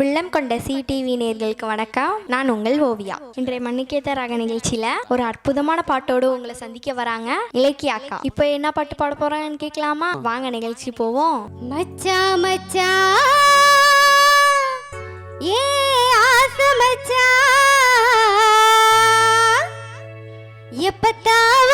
அன்புள்ளம் கொண்ட C TV நேர்களுக்கு வணக்கம். நான் உங்கள் ஓவியா. இன்றைய மண்ணுக்கேத்த ரக நிகழ்ச்சியில ஒரு அற்புதமான பாட்டோடு உங்களை சந்திக்க வராங்க இலக்கிய அக்கா. இப்போ என்ன பாட்டு பாட போறாங்கன்னு கேட்கலாமா வாங்க நிகழ்ச்சி போவோம். மச்சா மச்சா ஏ ஆசை மச்சா எப்பத்தான்